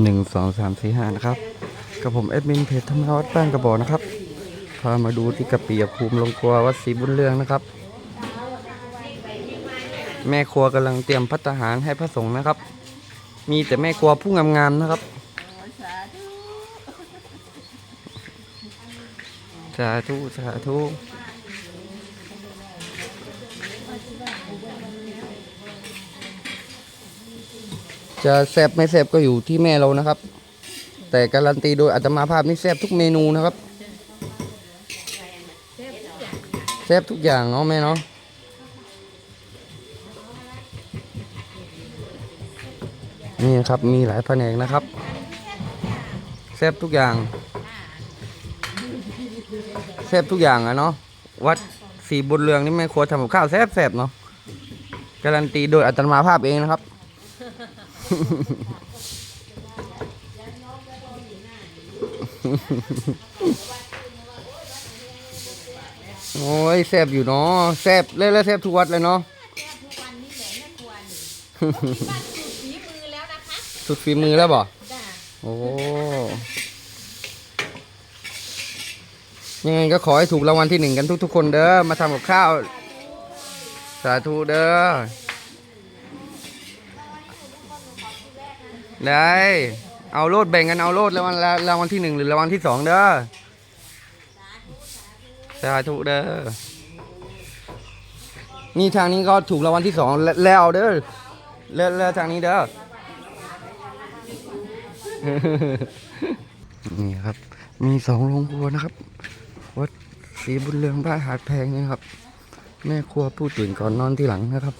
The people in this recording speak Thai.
หนึ่งสองสามสี่ห้านะครับ กับผมแอดมินเพจธรรมวัดบ้านกระบอกนะครับ พามาดูที่กระปียภูมิลงครัววัดศรีบุญเรืองนะครับ แม่ครัวกำลังเตรียมพัตตาหารให้พระสงฆ์นะครับ มีแต่แม่ครัวผู้งามๆนะครับสาธุสาธุ จะแซบไม่แซบก็อยู่ที่แม่เรานะครับ แต่การันตีโดยอาตมาภาพนี่แซบทุกเมนูนะครับแซบทุกอย่างเนาะแม่เนาะนี่ครับมีหลายแผนกนะครับแซบทุกอย่างแซบทุกอย่างอะเนาะวัดสีบุญเรืองนี่แม่ครัวทำกับข้าวแซบแซบเนาะการันตีโดยอัตมาภาพเองนะครับ โอ้ยแซ่บอยู่เนาะแซ่บเล่นแล้วแซ่บทุกวัดเลยเนาะทุกวันนี้แหละแม่ครัวนี่บ้านสุดฝีมือแล้วนะคะสุดฝีมือแล้วบ่จ้าโอ้ยังไงก็ขอให้ถูกรางวัลที่หนึ่งกันทุกๆคนเด้อมาทำกับข้าว สาธุเด้อ ได้ เอาโลดแบ่งกันเอาโลดรางวัลละรางวัลที่หนึ่งหรือรางวัลที่สองเด้อสาธุเด้อนี่ทางนี้ก็ถูกรางวัลที่สองแล้วเด้อแล้วแล้วทางนี้เด้อนี่ครับ มีสองโรงครัวนะครับ วัดศรีบุญเรืองบ้านหาดแพงนี่ครับ แม่ครัวผู้ตื่นก่อนนอนที่หลังนะครับ